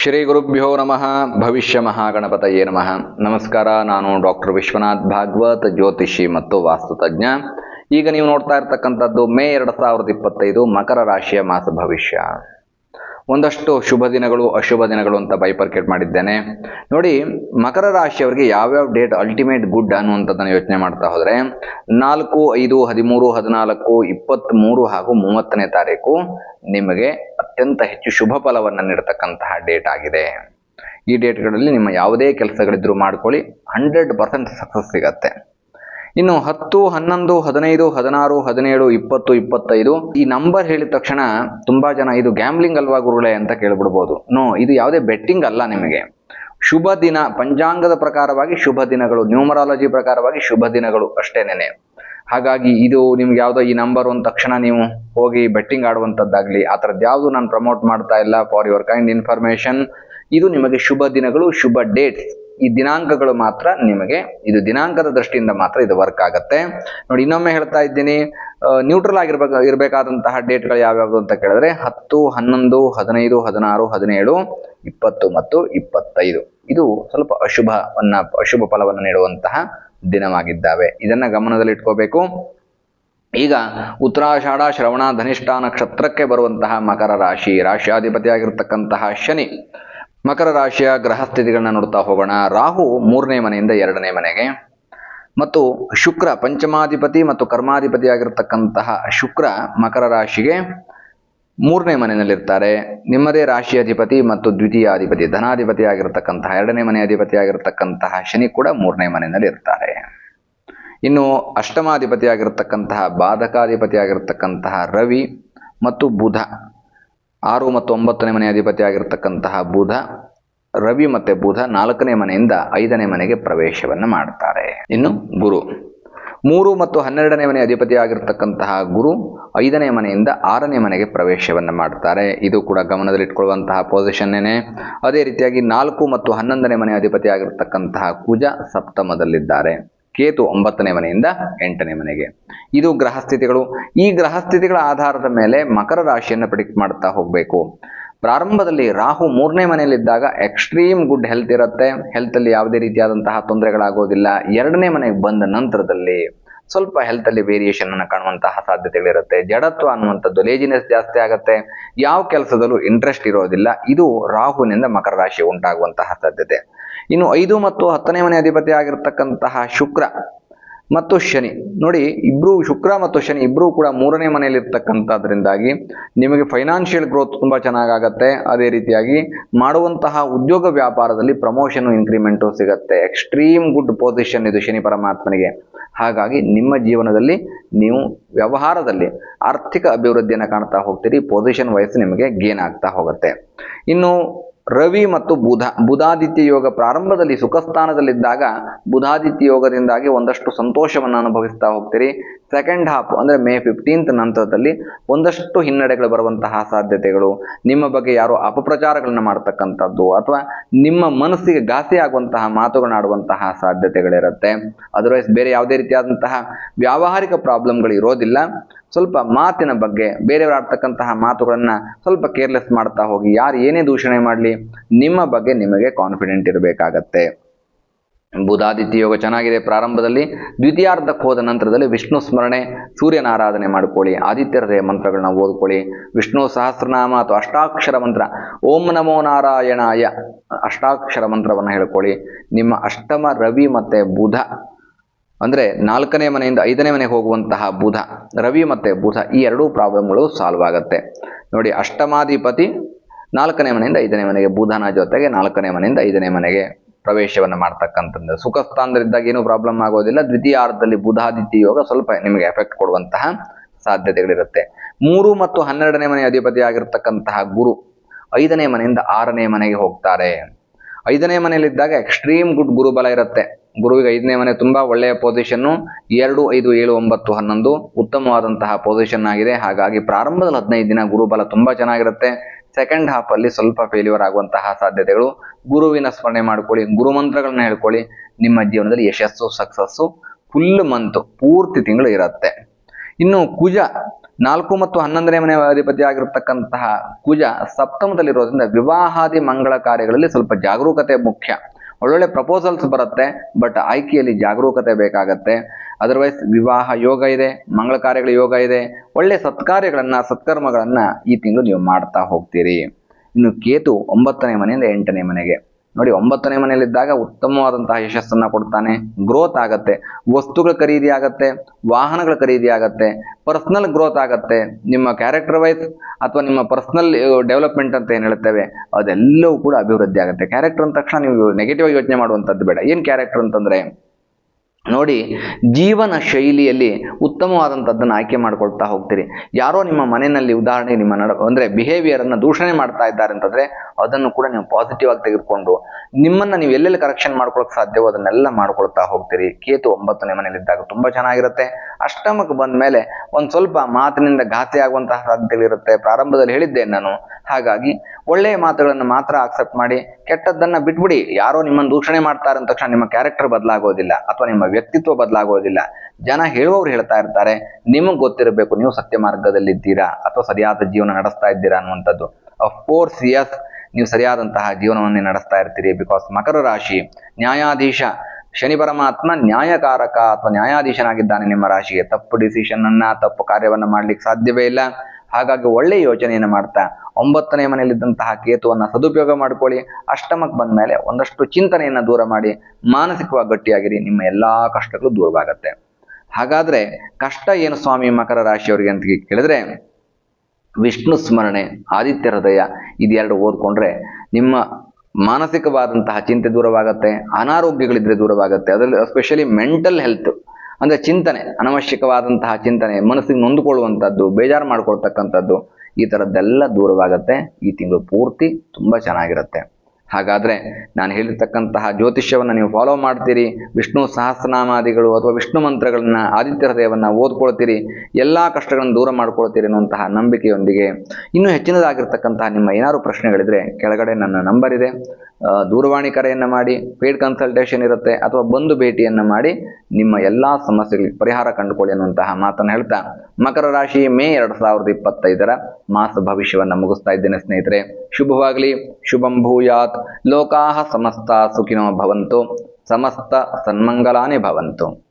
ಶ್ರೀ ಗುರುಭ್ಯೋ ನಮಃ. ಭವಿಷ್ಯ ಮಹಾಗಣಪತಯೇ ನಮಃ. ನಮಸ್ಕಾರ, ನಾನು ಡಾಕ್ಟರ್ ವಿಶ್ವನಾಥ್ ಭಾಗವತ್ ಜ್ಯೋತಿಷಿ ಮತ್ತು ವಾಸ್ತುತಜ್ಞ ಈಗ ನೀವು ನೋಡ್ತಾ ಇರ್ತಕ್ಕಂಥದ್ದು ಮೇ ಎರಡು ಸಾವಿರದ ಇಪ್ಪತ್ತೈದು ಮಕರ ರಾಶಿಯ ಮಾಸ ಭವಿಷ್ಯ. ಒಂದಷ್ಟು ಶುಭ ದಿನಗಳು, ಅಶುಭ ದಿನಗಳು ಅಂತ ಬೈಪರ್ಕೇಟ್ ಮಾಡಿದ್ದೇನೆ. ನೋಡಿ, ಮಕರ ರಾಶಿಯವರಿಗೆ ಯಾವ್ಯಾವ ಡೇಟ್ ಅಲ್ಟಿಮೇಟ್ ಗುಡ್ ಅನ್ನುವಂಥದ್ದನ್ನು ಯೋಚನೆ ಮಾಡ್ತಾ ಹೋದರೆ, ನಾಲ್ಕು, ಐದು, ಹದಿಮೂರು, ಹದಿನಾಲ್ಕು ಇಪ್ಪತ್ತ್ಮೂರು ಹಾಗೂ ಮೂವತ್ತನೇ ತಾರೀಕು ನಿಮಗೆ ಅತ್ಯಂತ ಹೆಚ್ಚು ಶುಭ ಫಲವನ್ನು ನೀಡತಕ್ಕಂತಹ ಡೇಟ್ ಆಗಿದೆ. ಈ ಡೇಟ್ಗಳಲ್ಲಿ ನಿಮ್ಮ ಯಾವುದೇ ಕೆಲಸಗಳಿದ್ರೂ ಮಾಡ್ಕೊಳ್ಳಿ ಹಂಡ್ರೆಡ್ ಪರ್ಸೆಂಟ್ ಸಕ್ಸಸ್ ಸಿಗತ್ತೆ. ಇನ್ನು ಹತ್ತು, ಹನ್ನೊಂದು, ಹದಿನೈದು, ಹದಿನಾರು, ಹದಿನೇಳು, ಇಪ್ಪತ್ತು, ಇಪ್ಪತ್ತೈದು, ಈ ನಂಬರ್ ಹೇಳಿದ ತಕ್ಷಣ ತುಂಬ ಜನ ಇದು ಗ್ಯಾಮ್ಲಿಂಗ್ ಅಲ್ವಾ ಗುರುಗಳೇ ಅಂತ ಕೇಳ್ಬಿಡ್ಬೋದು. ನೋ ಇದು ಯಾವುದೇ ಬೆಟ್ಟಿಂಗ್ ಅಲ್ಲ ನಿಮಗೆ. ಶುಭ ದಿನ, ಪಂಚಾಂಗದ ಪ್ರಕಾರವಾಗಿ ಶುಭ ದಿನಗಳು ನ್ಯೂಮರಾಲಜಿ ಪ್ರಕಾರವಾಗಿ ಶುಭ ದಿನಗಳು ಅಷ್ಟೇನೇನೆ. ಹಾಗಾಗಿ ಇದು ನಿಮ್ಗೆ ಯಾವುದೋ ಈ ನಂಬರ್ ಒಂದು ತಕ್ಷಣ ನೀವು ಹೋಗಿ ಬೆಟ್ಟಿಂಗ್ ಆಡುವಂಥದ್ದಾಗಲಿ ಆ ಥರದ್ದು ಯಾವುದು ನಾನು ಪ್ರಮೋಟ್ ಮಾಡ್ತಾ ಇಲ್ಲ ಫಾರ್ ಯುವರ್ ಕೈಂಡ್ ಇನ್ಫಾರ್ಮೇಷನ್ ಇದು ನಿಮಗೆ ಶುಭ ದಿನಗಳು, ಶುಭ ಡೇಟ್ಸ್ ಈ ದಿನಾಂಕಗಳು ಮಾತ್ರ ನಿಮಗೆ, ಇದು ದಿನಾಂಕದ ದೃಷ್ಟಿಯಿಂದ ಮಾತ್ರ ಇದು ವರ್ಕ್ ಆಗುತ್ತೆ. ನೋಡಿ, ಇನ್ನೊಮ್ಮೆ ಹೇಳ್ತಾ ಇದ್ದೀನಿ ನ್ಯೂಟ್ರಲ್ ಆಗಿರ್ಬೇಕು, ಇರಬೇಕಾದಂತಹ ಡೇಟ್ಗಳು ಯಾವ್ಯಾವುದು ಅಂತ ಕೇಳಿದ್ರೆ, ಹತ್ತು, ಹನ್ನೊಂದು, ಹದಿನೈದು, ಹದಿನಾರು, ಹದಿನೇಳು, ಇಪ್ಪತ್ತು ಮತ್ತು ಇಪ್ಪತ್ತೈದು. ಇದು ಸ್ವಲ್ಪ ಅಶುಭವನ್ನ ಅಶುಭ ಫಲವನ್ನು ನೀಡುವಂತಹ ದಿನವಾಗಿದ್ದಾವೆ. ಇದನ್ನ ಗಮನದಲ್ಲಿಟ್ಕೋಬೇಕು ಈಗ ಉತ್ತರಾಷಾಢ ಶ್ರವಣ, ಧನಿಷ್ಠ ನಕ್ಷತ್ರಕ್ಕೆ ಬರುವಂತಹ ಮಕರ ರಾಶಿ, ರಾಶಿಯಾಧಿಪತಿಯಾಗಿರ್ತಕ್ಕಂತಹ ಶನಿ. ಮಕರ ರಾಶಿಯ ಗ್ರಹ ಸ್ಥಿತಿಗಳನ್ನ ನೋಡ್ತಾ ಹೋಗೋಣ. ರಾಹು ಮೂರನೇ ಮನೆಯಿಂದ ಎರಡನೇ ಮನೆಗೆ. ಮತ್ತು ಶುಕ್ರ ಪಂಚಮಾಧಿಪತಿ ಮತ್ತು ಕರ್ಮಾಧಿಪತಿಯಾಗಿರ್ತಕ್ಕಂತಹ ಶುಕ್ರ ಮಕರ ರಾಶಿಗೆ ಮೂರನೇ ಮನೆಯಲ್ಲಿರ್ತಾರೆ. ನಿಮ್ಮದೇ ರಾಶಿ ಅಧಿಪತಿ ಮತ್ತು ದ್ವಿತೀಯ ಅಧಿಪತಿ, ಧನಾಧಿಪತಿ ಆಗಿರತಕ್ಕಂತಹ ಎರಡನೇ ಮನೆ ಅಧಿಪತಿ ಆಗಿರತಕ್ಕಂತಹ ಶನಿ ಕೂಡ ಮೂರನೇ ಮನೆಯಲ್ಲಿ ಇರ್ತಾರೆ ಇನ್ನು ಅಷ್ಟಮಾಧಿಪತಿ ಆಗಿರತಕ್ಕಂತಹ, ಬಾಧಕಾಧಿಪತಿ ಆಗಿರತಕ್ಕಂತಹ ರವಿ ಮತ್ತು ಬುಧ ಆರು ಮತ್ತು ಒಂಬತ್ತನೇ ಮನೆ ಅಧಿಪತಿ ಆಗಿರತಕ್ಕಂತಹ ಬುಧ, ರವಿ ಮತ್ತೆ ಬುಧ ನಾಲ್ಕನೇ ಮನೆಯಿಂದ ಐದನೇ ಮನೆಗೆ ಪ್ರವೇಶವನ್ನು ಮಾಡ್ತಾರೆ ಇನ್ನು ಗುರು. ಮೂರು ಮತ್ತು ಹನ್ನೆರಡನೇ ಮನೆ ಅಧಿಪತಿ ಆಗಿರ್ತಕ್ಕಂತಹ ಗುರು ಐದನೇ ಮನೆಯಿಂದ ಆರನೇ ಮನೆಗೆ ಪ್ರವೇಶವನ್ನು ಮಾಡ್ತಾರೆ ಇದು ಕೂಡ ಗಮನದಲ್ಲಿಟ್ಕೊಳ್ಳುವಂತಹ ಪೊಸಿಷನ್ನೇ ಅದೇ ರೀತಿಯಾಗಿ ನಾಲ್ಕು ಮತ್ತು ಹನ್ನೊಂದನೇ ಮನೆ ಅಧಿಪತಿ ಆಗಿರ್ತಕ್ಕಂತಹ ಕುಜ ಸಪ್ತಮದಲ್ಲಿದ್ದಾರೆ. ಕೇತು ಒಂಬತ್ತನೇ ಮನೆಯಿಂದ ಎಂಟನೇ ಮನೆಗೆ. ಇದು ಗ್ರಹಸ್ಥಿತಿಗಳು. ಈ ಗ್ರಹಸ್ಥಿತಿಗಳ ಆಧಾರದ ಮೇಲೆ ಮಕರ ರಾಶಿಯನ್ನು ಪ್ರಿಡಿಕ್ಟ್ ಮಾಡ್ತಾ ಹೋಗಬೇಕು. ಪ್ರಾರಂಭದಲ್ಲಿ ರಾಹು ಮೂರನೇ ಮನೆಯಲ್ಲಿದ್ದಾಗ ಎಕ್ಸ್ಟ್ರೀಮ್ ಗುಡ್ ಹೆಲ್ತ್ ಇರುತ್ತೆ. ಹೆಲ್ತಲ್ಲಿ ಯಾವುದೇ ರೀತಿಯಾದಂತಹ ತೊಂದರೆಗಳಾಗೋದಿಲ್ಲ. ಎರಡನೇ ಮನೆಗೆ ಬಂದ ನಂತರದಲ್ಲಿ ಸ್ವಲ್ಪ ಹೆಲ್ತಲ್ಲಿ ವೇರಿಯೇಷನ್ ಅನ್ನು ಕಾಣುವಂತಹ ಸಾಧ್ಯತೆಗಳಿರುತ್ತೆ. ಜಡತ್ವ ಅನ್ನುವಂಥದ್ದು ಲೇಜಿನೆಸ್ ಜಾಸ್ತಿ ಆಗುತ್ತೆ. ಯಾವ ಕೆಲಸದಲ್ಲೂ ಇಂಟ್ರೆಸ್ಟ್ ಇರೋದಿಲ್ಲ. ಇದು ರಾಹುವಿನಿಂದ ಮಕರ ರಾಶಿ ಉಂಟಾಗುವಂತಹ ಸಾಧ್ಯತೆ. ಇನ್ನು ಐದು ಮತ್ತು ಹತ್ತನೇ ಮನೆ ಅಧಿಪತಿ ಆಗಿರ್ತಕ್ಕಂತಹ ಶುಕ್ರ ಮತ್ತು ಶನಿ. ನೋಡಿ, ಇಬ್ರು ಶುಕ್ರ ಮತ್ತು ಶನಿ ಇಬ್ಬರೂ ಕೂಡ ಮೂರನೇ ಮನೆಯಲ್ಲಿ ಇರ್ತಕ್ಕಂಥದ್ರಿಂದಾಗಿ ನಿಮಗೆ ಫೈನಾನ್ಷಿಯಲ್ ಗ್ರೋತ್ ತುಂಬ ಚೆನ್ನಾಗಾಗತ್ತೆ. ಅದೇ ರೀತಿಯಾಗಿ ಮಾಡುವಂತಹ ಉದ್ಯೋಗ ವ್ಯಾಪಾರದಲ್ಲಿ ಪ್ರಮೋಷನ್ ಇನ್ಕ್ರಿಮೆಂಟು ಸಿಗತ್ತೆ. ಎಕ್ಸ್ಟ್ರೀಮ್ ಗುಡ್ ಪೊಸಿಷನ್ ಇದು ಶನಿ ಪರಮಾತ್ಮನಿಗೆ. ಹಾಗಾಗಿ ನಿಮ್ಮ ಜೀವನದಲ್ಲಿ ನೀವು ವ್ಯವಹಾರದಲ್ಲಿ ಆರ್ಥಿಕ ಅಭಿವೃದ್ಧಿಯನ್ನು ಕಾಣ್ತಾ ಹೋಗ್ತೀರಿ. ಪೊಸಿಷನ್ ವಯಸ್ಸು ನಿಮಗೆ ಗೇನ್ ಆಗ್ತಾ ಹೋಗುತ್ತೆ. ಇನ್ನು ರವಿ ಮತ್ತು ಬುಧ ಬುಧಾದಿತ್ಯ ಯೋಗ ಪ್ರಾರಂಭದಲ್ಲಿ ಸುಖಸ್ಥಾನದಲ್ಲಿದ್ದಾಗ ಬುಧಾದಿತ್ಯ ಯೋಗದಿಂದಾಗಿ ಒಂದಷ್ಟು ಸಂತೋಷವನ್ನು ಅನುಭವಿಸ್ತಾ ಹೋಗ್ತೀರಿ. ಸೆಕೆಂಡ್ ಹಾಫ್ ಅಂದರೆ ಮೇ ಫಿಫ್ಟೀನ್ತ್ ನಂತರದಲ್ಲಿ ಒಂದಷ್ಟು ಹಿನ್ನಡೆಗಳು ಬರುವಂತಹ ಸಾಧ್ಯತೆಗಳು. ನಿಮ್ಮ ಬಗ್ಗೆ ಯಾರೋ ಅಪಪ್ರಚಾರಗಳನ್ನ ಮಾಡ್ತಕ್ಕಂಥದ್ದು ಅಥವಾ ನಿಮ್ಮ ಮನಸ್ಸಿಗೆ ಘಾಸಿ ಆಗುವಂತಹ ಮಾತುಗಳನ್ನಾಡುವಂತಹ ಸಾಧ್ಯತೆಗಳಿರುತ್ತೆ. ಅದರ್ವೈಸ್ ಬೇರೆ ಯಾವುದೇ ರೀತಿಯಾದಂತಹ ವ್ಯಾವಹಾರಿಕ ಪ್ರಾಬ್ಲಮ್ಗಳು ಇರೋದಿಲ್ಲ. ಸ್ವಲ್ಪ ಮಾತಿನ ಬಗ್ಗೆ, ಬೇರೆಯವರು ಆಡ್ತಕ್ಕಂತಹ ಮಾತುಗಳನ್ನು ಸ್ವಲ್ಪ ಕೇರ್ಲೆಸ್ ಮಾಡ್ತಾ ಹೋಗಿ, ಯಾರು ಏನೇ ದೂಷಣೆ ಮಾಡಲಿ, ನಿಮ್ಮ ಬಗ್ಗೆ ನಿಮಗೆ ಕಾನ್ಫಿಡೆಂಟ್ ಇರಬೇಕಾಗತ್ತೆ. ಬುಧಾದಿತ್ಯ ಯೋಗ ಚೆನ್ನಾಗಿದೆ. ಪ್ರಾರಂಭದಲ್ಲಿ ದ್ವಿತೀಯಾರ್ಧಕ್ಕೆ ಹೋದ ನಂತರದಲ್ಲಿ ವಿಷ್ಣು ಸ್ಮರಣೆ, ಸೂರ್ಯನ ಆರಾಧನೆ ಮಾಡ್ಕೊಳ್ಳಿ. ಆದಿತ್ಯರದೇ ಮಂತ್ರಗಳನ್ನ ಓದ್ಕೊಳ್ಳಿ. ವಿಷ್ಣು ಸಹಸ್ರನಾಮ ಅಥವಾ ಅಷ್ಟಾಕ್ಷರ ಮಂತ್ರ, ಓಂ ನಮೋ ನಾರಾಯಣಾಯ ಅಷ್ಟಾಕ್ಷರ ಮಂತ್ರವನ್ನು ಹೇಳ್ಕೊಳ್ಳಿ. ನಿಮ್ಮ ಅಷ್ಟಮ ರವಿ ಮತ್ತೆ ಬುಧ, ಅಂದರೆ ನಾಲ್ಕನೇ ಮನೆಯಿಂದ ಐದನೇ ಮನೆಗೆ ಹೋಗುವಂತಹ ಬುಧ, ರವಿ ಮತ್ತು ಬುಧ, ಈ ಎರಡೂ ಪ್ರಾಬ್ಲಮ್ಗಳು ಸಾಲ್ವ್ ಆಗುತ್ತೆ. ನೋಡಿ, ಅಷ್ಟಮಾಧಿಪತಿ ನಾಲ್ಕನೇ ಮನೆಯಿಂದ ಐದನೇ ಮನೆಗೆ, ಬುಧನ ಜೊತೆಗೆ ನಾಲ್ಕನೇ ಮನೆಯಿಂದ ಐದನೇ ಮನೆಗೆ. ಪ್ರವೇಶವನ್ನು ಮಾಡ್ತಕ್ಕಂಥದ್ದು. ಸುಖ ಸ್ಥಾನದಲ್ಲಿದ್ದಾಗ ಏನೂ ಪ್ರಾಬ್ಲಮ್ ಆಗೋದಿಲ್ಲ. ದ್ವಿತೀಯಾರ್ಧದಲ್ಲಿ ಬುಧಾದಿತ್ಯ ಯೋಗ ಸ್ವಲ್ಪ ನಿಮಗೆ ಎಫೆಕ್ಟ್ ಕೊಡುವಂತಹ ಸಾಧ್ಯತೆಗಳಿರುತ್ತೆ. ಮೂರು ಮತ್ತು ಹನ್ನೆರಡನೇ ಮನೆ ಅಧಿಪತಿ ಆಗಿರ್ತಕ್ಕಂತಹ ಗುರು ಐದನೇ ಮನೆಯಿಂದ ಆರನೇ ಮನೆಗೆ ಹೋಗ್ತಾರೆ. ಐದನೇ ಮನೆಯಲ್ಲಿದ್ದಾಗ ಎಕ್ಸ್ಟ್ರೀಮ್ ಗುಡ್ ಗುರುಬಲ ಇರುತ್ತೆ. ಗುರುವಿಗೆ ಐದನೇ ಮನೆ ತುಂಬಾ ಒಳ್ಳೆಯ ಪೊಸಿಷನ್ನು ಎರಡು, ಐದು, ಏಳು, ಒಂಬತ್ತು, ಹನ್ನೊಂದು ಉತ್ತಮವಾದಂತಹ ಪೊಸಿಷನ್ ಆಗಿದೆ. ಹಾಗಾಗಿ ಪ್ರಾರಂಭದಲ್ಲಿ ಹದಿನೈದು ದಿನ ಗುರುಬಲ ತುಂಬಾ ಚೆನ್ನಾಗಿರುತ್ತೆ. ಸೆಕೆಂಡ್ ಹಾಫ್ ಅಲ್ಲಿ ಸ್ವಲ್ಪ ಫೇಲ್ಯೂರ್ ಆಗುವಂತಹ ಸಾಧ್ಯತೆಗಳು. ಗುರುವಿನ ಸ್ಮರಣೆ ಮಾಡ್ಕೊಳ್ಳಿ ಗುರುಮಂತ್ರಗಳನ್ನ ಹೇಳ್ಕೊಳ್ಳಿ. ನಿಮ್ಮ ಜೀವನದಲ್ಲಿ ಯಶಸ್ಸು ಸಕ್ಸಸ್ಸು ಫುಲ್ ಮಂತ್ ಪೂರ್ತಿ ತಿಂಗಳು ಇರುತ್ತೆ. ಇನ್ನು ಕುಜ, ನಾಲ್ಕು ಮತ್ತು ಹನ್ನೊಂದನೇ ಮನೆ ಅಧಿಪತಿ ಆಗಿರತಕ್ಕಂತಹ ಕುಜ ಸಪ್ತಮದಲ್ಲಿರೋದ್ರಿಂದ ವಿವಾಹಾದಿ ಮಂಗಳ ಕಾರ್ಯಗಳಲ್ಲಿ ಸ್ವಲ್ಪ ಜಾಗರೂಕತೆ ಮುಖ್ಯ. ಒಳ್ಳೊಳ್ಳೆ ಪ್ರಪೋಸಲ್ಸ್ ಬರುತ್ತೆ ಬಟ್ ಆಯ್ಕೆಯಲ್ಲಿ ಜಾಗರೂಕತೆ ಬೇಕಾಗತ್ತೆ. ಅದರ್ವೈಸ್ ವಿವಾಹ ಯೋಗ ಇದೆ, ಮಂಗಳ ಕಾರ್ಯಗಳ ಯೋಗ ಇದೆ, ಒಳ್ಳೆ ಸತ್ಕಾರ್ಯಗಳನ್ನ, ಸತ್ಕರ್ಮಗಳನ್ನ ಈ ತಿಂಗಳು ನೀವು ಮಾಡ್ತಾ ಹೋಗ್ತೀರಿ. ಇನ್ನು ಕೇತು ಒಂಬತ್ತನೇ ಮನೆಯಿಂದ ಎಂಟನೇ ಮನೆಗೆ. ನೋಡಿ, ಒಂಬತ್ತನೇ ಮನೆಯಲ್ಲಿದ್ದಾಗ ಉತ್ತಮವಾದಂತಹ ಯಶಸ್ಸನ್ನ ಕೊಡ್ತಾನೆ. ಗ್ರೋತ್ ಆಗತ್ತೆ. ವಸ್ತುಗಳ ಖರೀದಿ ಆಗತ್ತೆ, ವಾಹನಗಳ ಖರೀದಿ ಆಗತ್ತೆ ಪರ್ಸನಲ್ ಗ್ರೋತ್ ಆಗತ್ತೆ. ನಿಮ್ಮ ಕ್ಯಾರೆಕ್ಟರ್ ವೈಸ್ ಅಥವಾ ನಿಮ್ಮ ಪರ್ಸನಲ್ ಡೆವಲಪ್ಮೆಂಟ್ ಅಂತ ಏನು ಹೇಳ್ತೇವೆ, ಅದೆಲ್ಲವೂ ಕೂಡ ಅಭಿವೃದ್ಧಿ ಆಗುತ್ತೆ. ಕ್ಯಾರೆಕ್ಟರ್ ಅಂದ ತಕ್ಷಣ ನೀವು ನೆಗೆಟಿವ್ ಯೋಚನೆ ಮಾಡುವಂಥದ್ದು ಬೇಡ. ಏನು ಕ್ಯಾರೆಕ್ಟರ್ ಅಂತಂದ್ರೆ ನೋಡಿ, ಜೀವನ ಶೈಲಿಯಲ್ಲಿ ಉತ್ತಮವಾದಂಥದ್ದನ್ನು ಆಯ್ಕೆ ಮಾಡಿಕೊಳ್ತಾ ಹೋಗ್ತೀರಿ. ಯಾರೋ ನಿಮ್ಮ ಮನೆಯಲ್ಲಿ ಉದಾಹರಣೆ ನಿಮ್ಮ ನಡ, ಅಂದರೆ ಬಿಹೇವಿಯರನ್ನು ದೂಷಣೆ ಮಾಡ್ತಾ ಇದ್ದಾರೆ ಅಂತಂದರೆ ಅದನ್ನು ಕೂಡ ನೀವು ಪಾಸಿಟಿವ್ ಆಗಿ ತೆಗೆದುಕೊಂಡು ನಿಮ್ಮನ್ನು ನೀವು ಎಲ್ಲೆಲ್ಲಿ ಕರೆಕ್ಷನ್ ಮಾಡ್ಕೊಳಕ್ಕೆ ಸಾಧ್ಯವೋ ಅದನ್ನೆಲ್ಲ ಮಾಡ್ಕೊಳ್ತಾ ಹೋಗ್ತೀರಿ. ಕೇತು ಒಂಬತ್ತನೇ ಮನೆಯಲ್ಲಿದ್ದಾಗ ತುಂಬ ಚೆನ್ನಾಗಿರುತ್ತೆ. ಅಷ್ಟಮಕ್ಕೆ ಬಂದ ಮೇಲೆ ಒಂದು ಸ್ವಲ್ಪ ಮಾತಿನಿಂದ ಘಾತಿ ಆಗುವಂತಹ ಸಾಧ್ಯತೆಗಳಿರುತ್ತೆ ಪ್ರಾರಂಭದಲ್ಲಿ ಹೇಳಿದ್ದೆ ನಾನು. ಹಾಗಾಗಿ ಒಳ್ಳೆಯ ಮಾತುಗಳನ್ನು ಮಾತ್ರ ಆಕ್ಸೆಪ್ಟ್ ಮಾಡಿ ಕೆಟ್ಟದ್ದನ್ನು ಬಿಟ್ಬಿಡಿ. ಯಾರೋ ನಿಮ್ಮನ್ನು ದೂಷಣೆ ಮಾಡ್ತಾರೆ ಅಂದ ತಕ್ಷಣ ನಿಮ್ಮ ಕ್ಯಾರೆಕ್ಟರ್ ಬದಲಾಗೋದಿಲ್ಲ. ಅಥವಾ ನಿಮ್ಮ ವ್ಯಕ್ತಿತ್ವ ಬದಲಾಗೋದಿಲ್ಲ. ಜನ ಹೇಳುವವರು ಹೇಳ್ತಾ ಇರ್ತಾರೆ, ನಿಮಗೆ ಗೊತ್ತಿರಬೇಕು, ನೀವು ಸತ್ಯ ಮಾರ್ಗದಲ್ಲಿದ್ದೀರಾ ಅಥವಾ ಸರಿಯಾದ ಜೀವನ ನಡೆಸ್ತಾ ಇದ್ದೀರಾ ಅನ್ನುವಂಥದ್ದು. ಅಫ್ಕೋರ್ಸ್ ಎಸ್ ನೀವು ಸರಿಯಾದಂತಹ ಜೀವನವನ್ನೇ ನಡೆಸ್ತಾ ಇರ್ತೀರಿ ಬಿಕಾಸ್ ಮಕರ ರಾಶಿ ನ್ಯಾಯಾಧೀಶ, ಶನಿ ಪರಮಾತ್ಮ ನ್ಯಾಯಕಾರಕ ಅಥವಾ ನ್ಯಾಯಾಧೀಶನಾಗಿದ್ದಾನೆ ನಿಮ್ಮ ರಾಶಿಗೆ. ತಪ್ಪು ಡಿಸಿಷನ್ ಅನ್ನ, ತಪ್ಪು ಕಾರ್ಯವನ್ನು ಮಾಡ್ಲಿಕ್ಕೆ ಸಾಧ್ಯವೇ ಇಲ್ಲ. ಹಾಗಾಗಿ ಒಳ್ಳೆ ಯೋಚನೆಯನ್ನು ಮಾಡ್ತಾ ಒಂಬತ್ತನೇ ಮನೆಯಲ್ಲಿದ್ದಂತಹ ಕೇತುವನ್ನು ಸದುಪಯೋಗ ಮಾಡ್ಕೊಳ್ಳಿ. ಅಷ್ಟಮಕ್ಕೆ ಬಂದ ಮೇಲೆ ಒಂದಷ್ಟು ಚಿಂತನೆಯನ್ನು ದೂರ ಮಾಡಿ ಮಾನಸಿಕವಾಗಿ ಗಟ್ಟಿಯಾಗಿರಿ. ನಿಮ್ಮ ಎಲ್ಲ ಕಷ್ಟಗಳು ದೂರವಾಗತ್ತೆ. ಹಾಗಾದರೆ ಕಷ್ಟ ಏನು ಸ್ವಾಮಿ ಮಕರ ರಾಶಿಯವರಿಗೆ ಅಂತ ಕೇಳಿದ್ರೆ ವಿಷ್ಣು ಸ್ಮರಣೆ, ಆದಿತ್ಯ ಹೃದಯ ಇದೆರಡು ಓದ್ಕೊಂಡ್ರೆ ನಿಮ್ಮ ಮಾನಸಿಕವಾದಂತಹ ಚಿಂತೆ ದೂರವಾಗತ್ತೆ, ಅನಾರೋಗ್ಯಗಳಿದ್ರೆ ದೂರವಾಗತ್ತೆ. ಅದರಲ್ಲಿ ಎಸ್ಪೆಷಲಿ ಮೆಂಟಲ್ ಹೆಲ್ತ್ ಅಂದ್ರೆ ಚಿಂತನೆ, ಅನವಶ್ಯಕವಾದಂತಹ ಚಿಂತನೆ, ಮನಸ್ಸಿಗೆ ನೊಂದುಕೊಳ್ಳುವಂಥದ್ದು ಬೇಜಾರು ಮಾಡ್ಕೊಳ್ತಕ್ಕಂಥದ್ದು, ಈ ಥರದ್ದೆಲ್ಲ ದೂರವಾಗತ್ತೆ. ಈ ತಿಂಗಳು ಪೂರ್ತಿ ತುಂಬ ಚೆನ್ನಾಗಿರುತ್ತೆ. ಹಾಗಾದರೆ ನಾನು ಹೇಳಿರ್ತಕ್ಕಂತಹ ಜ್ಯೋತಿಷ್ಯವನ್ನು ನೀವು ಫಾಲೋ ಮಾಡ್ತೀರಿ, ವಿಷ್ಣು ಸಹಸ್ರನಾಮಾದಿಗಳು ಅಥವಾ ವಿಷ್ಣು ಮಂತ್ರಗಳನ್ನು, ಆದಿತ್ಯ ಹೃದಯವನ್ನು ಓದ್ಕೊಳ್ತೀರಿ, ಎಲ್ಲ ಕಷ್ಟಗಳನ್ನು ದೂರ ಮಾಡ್ಕೊಳ್ತೀರಿ ಅನ್ನುವಂತಹ ನಂಬಿಕೆಯೊಂದಿಗೆ ಇನ್ನೂ ಹೆಚ್ಚಿನದಾಗಿರ್ತಕ್ಕಂತಹ ನಿಮ್ಮ ಏನಾದರೂ ಪ್ರಶ್ನೆಗಳಿದ್ರೆ ಕೆಳಗಡೆ ನನ್ನ ನಂಬರ್ ಇದೆ. ದೂರವಾಣಿ ಕರೆಯನ್ನು ಮಾಡಿ ಪೇಡ್ ಕನ್ಸಲ್ಟೇಷನ್ ಇರುತ್ತೆ ಅಥವಾ ಬಂದು ಭೇಟಿಯನ್ನು ಮಾಡಿ ನಿಮ್ಮ ಎಲ್ಲ ಸಮಸ್ಯೆಗಳಿಗೆ ಪರಿಹಾರ ಕಂಡುಕೊಳ್ಳಿ ಅನ್ನುವಂತಹ ಮಾತನ್ನು ಹೇಳ್ತಾ ಮಕರ ರಾಶಿ ಮೇ ಎರಡು ಸಾವಿರದ ಇಪ್ಪತ್ತೈದರ ಮಾಸ ಭವಿಷ್ಯವನ್ನು ಮುಗಿಸ್ತಾ ಇದ್ದೇನೆ ಸ್ನೇಹಿತರೆ. ಶುಭವಾಗಲಿ, ಶುಭಂ ಭೂಯಾತ್, ಲೋಕಾಹ ಸಮಸ್ತ ಸುಖಿನೋ ಭವಂತು, ಸಮಸ್ತ ಸನ್ಮಂಗಲಾನೇ ಭವಂತು.